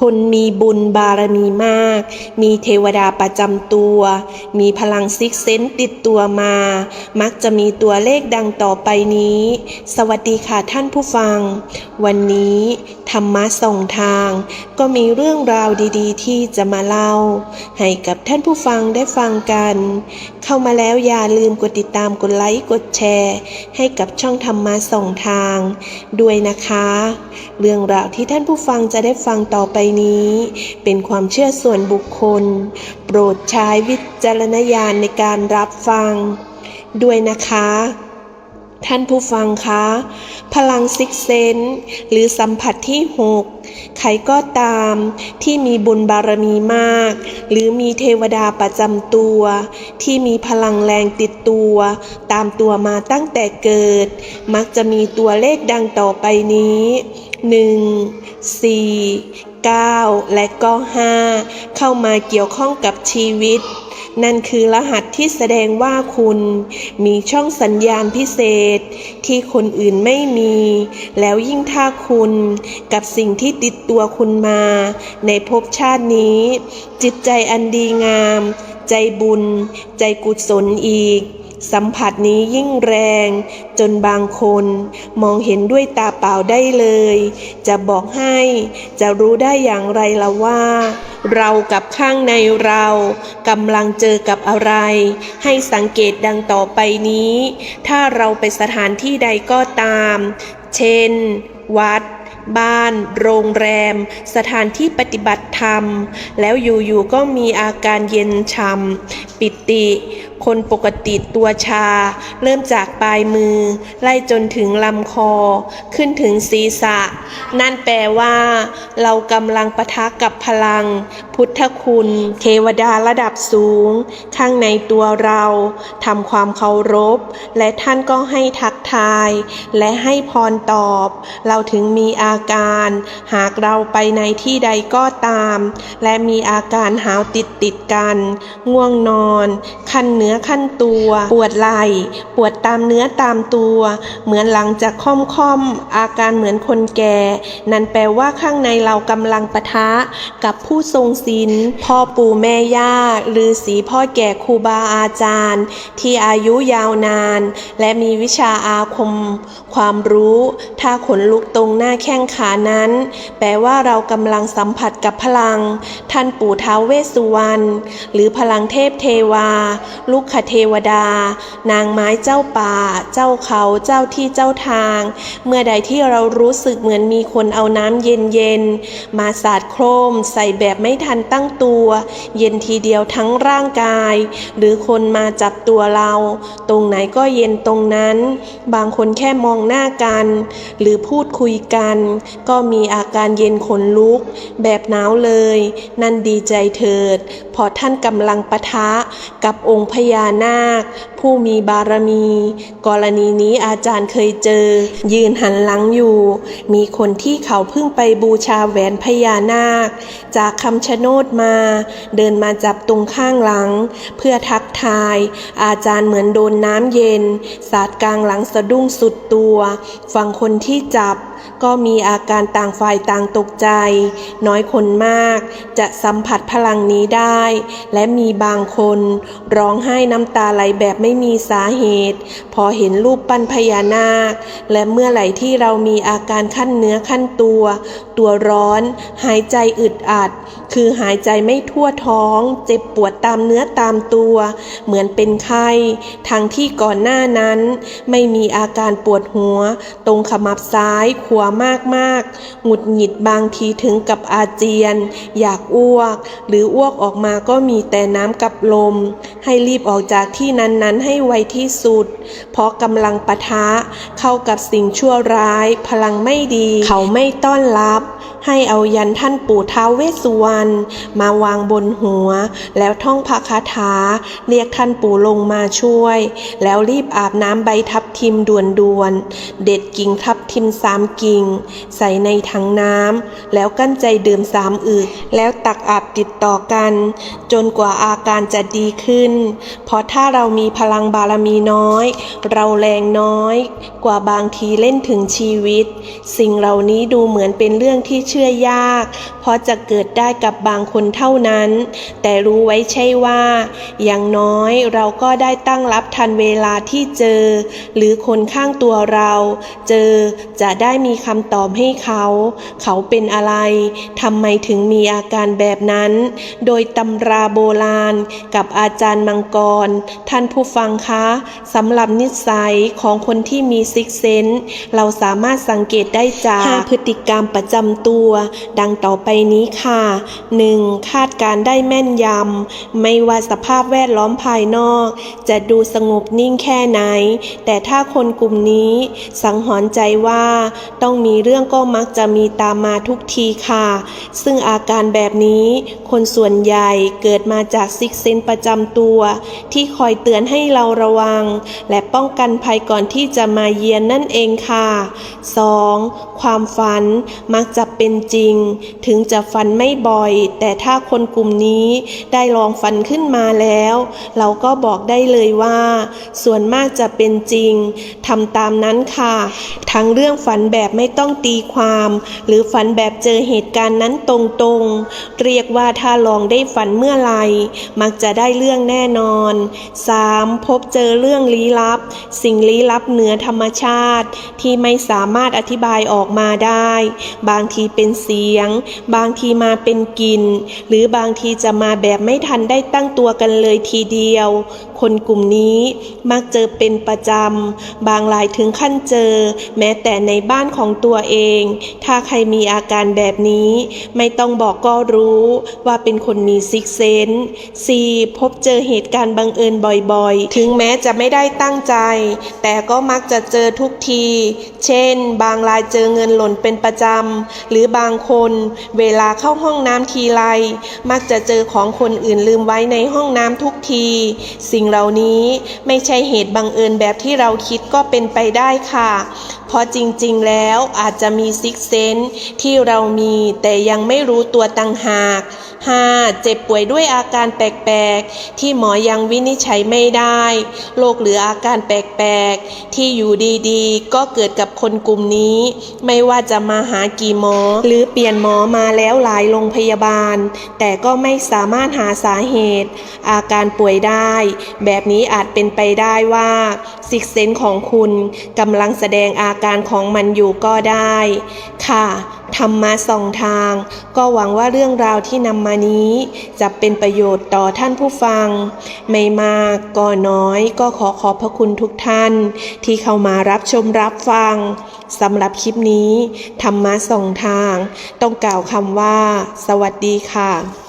คนมีบุญบารมีมาก มีเทวดาประจำตัว มีพลังซิกเซนติดตัวมา มักจะมีตัวเลขดังต่อไปนี้ สวัสดีค่ะท่านผู้ฟัง วันนี้ธรรมะส่องทาง ก็มีเรื่องราวดีๆ ที่จะมาเล่า ให้กับท่านผู้ฟังได้ฟังกัน เข้ามาแล้วอย่าลืมกดติดตามกดไลค์กดแชร์ ให้กับช่องธรรมะส่องทาง ด้วยนะคะ เรื่องราวที่ท่านผู้ฟังจะได้ฟังต่อไปนี้ เป็นความเชื่อส่วนบุคคล โปรดใช้วิจารณญาณในการรับฟัง ด้วยนะคะท่านผู้ฟังคะ พลังซิกเซนหรือสัมผัสที่หกใครก็ตามที่มีบุญบารมีมาก หรือมีเทวดาประจำตัว ที่มีพลังแรงติดตัว ตามตัวมาตั้งแต่เกิด มักจะมีตัวเลขดังต่อไปนี้ 1 4 9 และก็ 5 เข้ามาเกี่ยวข้องกับชีวิต นั่นคือรหัสที่แสดงว่าคุณ มีช่องสัญญาณพิเศษ ที่คนอื่นไม่มี แล้วยิ่งถ้าคุณกับสิ่งที่ติดตัวคุณมา ในภพชาตินี้ จิตใจอันดีงาม ใจบุญ ใจกุศลอีก สัมผัสนี้ยิ่งแรง จนบางคนมองเห็นด้วยตาเปล่าได้เลย จะบอกให้จะรู้ได้อย่างไรละว่า เรากับข้างในเรากำลังเจอกับอะไร ให้สังเกตดังต่อไปนี้ ถ้าเราไปสถานที่ใดก็ตาม เช่น วัดบ้าน โรงแรม สถานที่ปฏิบัติธรรม แล้วอยู่ๆก็มีอาการเย็นช่ำปิติ คนปกติตัวชา เริ่มจากปลายมือ ไล่จนถึงลำคอ ขึ้นถึงศีรษะ นั่นแปลว่า เรากำลังปะทะกับพลังพุทธคุณเทวดาระดับสูง ข้างในตัวเราทำความเคารพ และท่านก็ให้ทักทาย และให้พรตอบ เราถึงมีอาการ หากเราไปในที่ใดก็ตาม และมีอาการหาวติดติดกัน ง่วงนอน คันเนื้อคันตัว ปวดไหล่ปวดตามเนื้อตามตัว เหมือนหลังจากค่อมค่อมๆอาการเหมือนคนแก่ นั่นแปลว่าข้างในเรากำลังปะทะกับผู้ทรงศีลพ่อปู่แม่ย่าหรือสีพ่อแก่ครูบาอาจารย์ ที่อายุยาวนาน และมีวิชาอาคม ความรู้ ถ้าขนลุกตรงหน้าแข้งขานั้น แปลว่าเรากำลังสัมผัสกับพลัง ท่านปู่ท้าวเวสสุวรรณหรือพลังเทพเทวา ลูกขเทวดา นางไม้เจ้าป่า เจ้าเขาเจ้าที่เจ้าทาง เมื่อใดที่เรารู้สึกเหมือนมีคนเอาน้ำเย็นๆมาสาดโครมใส่แบบไม่ทันตั้งตัว เย็นทีเดียวทั้งร่างกาย หรือคนมาจับตัวเรา ตรงไหนก็เย็นตรงนั้น บางคนแค่มองหน้ากัน หรือพูดคุยกัน ก็มีอาการเย็นขนลุก แบบหนาวเลย นั่นดีใจเถิดเพอท่านกำลังปะทะกับองค์พญานาค ผู้มีบารมี กรณีนี้อาจารย์เคยเจอ ยืนหันหลังอยู่ มีคนที่เขาเพิ่งไปบูชาแหวนพญานาค จากคำชะโนดมา เดินมาจับตรงข้างหลัง เพื่อทักทาย อาจารย์เหมือนโดนน้ำเย็น สาดกลางหลังสะดุ้งสุดตัว ฝั่งคนที่จับ ก็มีอาการต่างฝ่ายต่างตกใจ น้อยคนมาก จะสัมผัสพลังนี้ได้ และมีบางคน ร้องไห้น้ำตาไหลแบบไม่มีสาเหตุ พอเห็นรูปปั้นพญานาค และเมื่อไหร่ที่เรามีอาการขั้นเนื้อขั้นตัว ตัวร้อน หายใจอึดอัด คือหายใจไม่ทั่วท้อง เจ็บปวดตามเนื้อตามตัว เหมือนเป็นไข้ทั้งที่ก่อนหน้านั้น ไม่มีอาการปวดหัว ตรงขมับซ้ายขวมากมากๆ หงุดหงิดบางทีถึงกับอาเจียน อยากอ้วก หรืออ้วกออกมาก็มีแต่น้ำกับลม ให้รีบออกจากที่นั้นๆ ให้ไวที่สุด เพราะกำลังปะทะเข้ากับสิ่งชั่วร้าย พลังไม่ดี เขาไม่ต้อนรับ ให้เอายันท่านปู่ท้าวเวสสุวรรณมาวางบนหัว แล้วท่องพระคาถา เรียกท่านปู่ลงมาช่วย แล้วรีบอาบน้ำใบทับทิมด่วนๆ เด็ดกิ่งทับทิมสามกิ่ง ใส่ในถังน้ำแล้วกั้นใจดื่มสามอึกแล้วตักอาบติดต่อกัน จนกว่าอาการจะดีขึ้น เพราะถ้าเรามีพลังบารมีน้อย เราแรงน้อย กว่าบางทีเล่นถึงชีวิต สิ่งเหล่านี้ดูเหมือนเป็นเรื่องที่เชื่อยาก เพราะจะเกิดได้กับบางคนเท่านั้น แต่รู้ไว้ใช่ว่า อย่างน้อยเราก็ได้ตั้งรับทันเวลาที่เจอ หรือคนข้างตัวเรา เจอจะได้มีคำตอบให้เขา เขาเป็นอะไรทำไมถึงมีอาการแบบนั้น โดยตำราโบราณกับอาจารย์มังกร ท่านผู้ฟังคะสำหรับนิสัยของคนที่มีซิกเซนเราสามารถสังเกตได้จาก5พฤติกรรมประจำตัวดังต่อไปนี้ค่ะ 1. คาดการได้แม่นยำ ไม่ว่าสภาพแวดล้อมภายนอก จะดูสงบนิ่งแค่ไหน แต่ถ้าคนกลุ่มนี้ สังหรณ์ใจว่า ต้องมีเรื่องก็มักจะมีตามมาทุกทีค่ะ ซึ่งอาการแบบนี้ คนส่วนใหญ่เกิดมาจากซิกเซนประจำตัว ที่คอยเตือนให้เราระวัง และป้องกันภัยก่อนที่จะมาเยียนนั่นเองค่ะ 2. ความฝันมักจะเป็นจริง ถึงจะฝันไม่บ่อย แต่ถ้าคนกลุ่มนี้ได้ลองฝันขึ้นมาแล้ว เราก็บอกได้เลยว่า ส่วนมากจะเป็นจริงทำตามนั้นค่ะ ทั้งเรื่องฝันแบบไม่ต้องตีความ หรือฝันแบบเจอเหตุการณ์นั้นตรงๆ เรียกว่าถ้าลองได้ฝันเมื่อไหร่มักจะได้เรื่องแน่นอน 3. พบเจอเรื่องลี้ลับ สิ่งลี้ลับเหนือธรรมชาติ ที่ไม่สามารถอธิบายออกมาได้ บางทีเป็นเสียง บางทีมาเป็นกลิ่นหรือบางทีจะมาแบบไม่ทันได้ตั้งตัวกันเลยทีเดียว คนกลุ่มนี้มักเจอเป็นประจำ บางรายถึงขั้นเจอ แม้แต่ในบ้านของตัวเอง ถ้าใครมีอาการแบบนี้ ไม่ต้องบอกก็รู้ว่าเป็นคนมีซิกเซน 4. พบเจอเหตุการณ์บังเอิญบ่อยๆ ถึงแม้จะไม่ได้ตั้งใจ แต่ก็มักจะเจอทุกที เช่น บางรายเจอเงินหล่นเป็นประจำ หรือบางคนเวลาเข้าห้องน้ำทีไร มักจะเจอของคนอื่นลืมไว้ในห้องน้ำทุกที สิ่งเหล่านี้ไม่ใช่เหตุบังเอิญแบบที่เราคิดก็เป็นไปได้ค่ะ เพราะจริงๆแล้วอาจจะมีซิกเซนที่เรามีแต่ยังไม่รู้ตัวต่างหาก 5. เจ็บป่วยด้วยอาการแปลกๆ ที่หมอยังวินิจฉัยไม่ได้ โรคหรืออาการแปลกๆ ที่อยู่ดีๆ ก็เกิดกับคนกลุ่มนี้ ไม่ว่าจะมาหากี่หมอ หรือเปลี่ยนหมอมาแล้วหลายโรงพยาบาล แต่ก็ไม่สามารถหาสาเหตุ อาการป่วยได้ แบบนี้อาจเป็นไปได้ว่าซิกเซนของคุณกำลังแสดงอาการของมันอยู่ก็ได้ ค่ะ ธรรมมาสองทาง ก็หวังว่าเรื่องราวที่นำมานี้ จะเป็นประโยชน์ต่อท่านผู้ฟัง ไม่มากก็น้อยก็ขอขอบพระคุณทุกท่าน ที่เข้ามารับชมรับฟังสำหรับคลิปนี้ ธรรมมาสองทาง ต้องกล่าวคำว่า สวัสดีค่ะ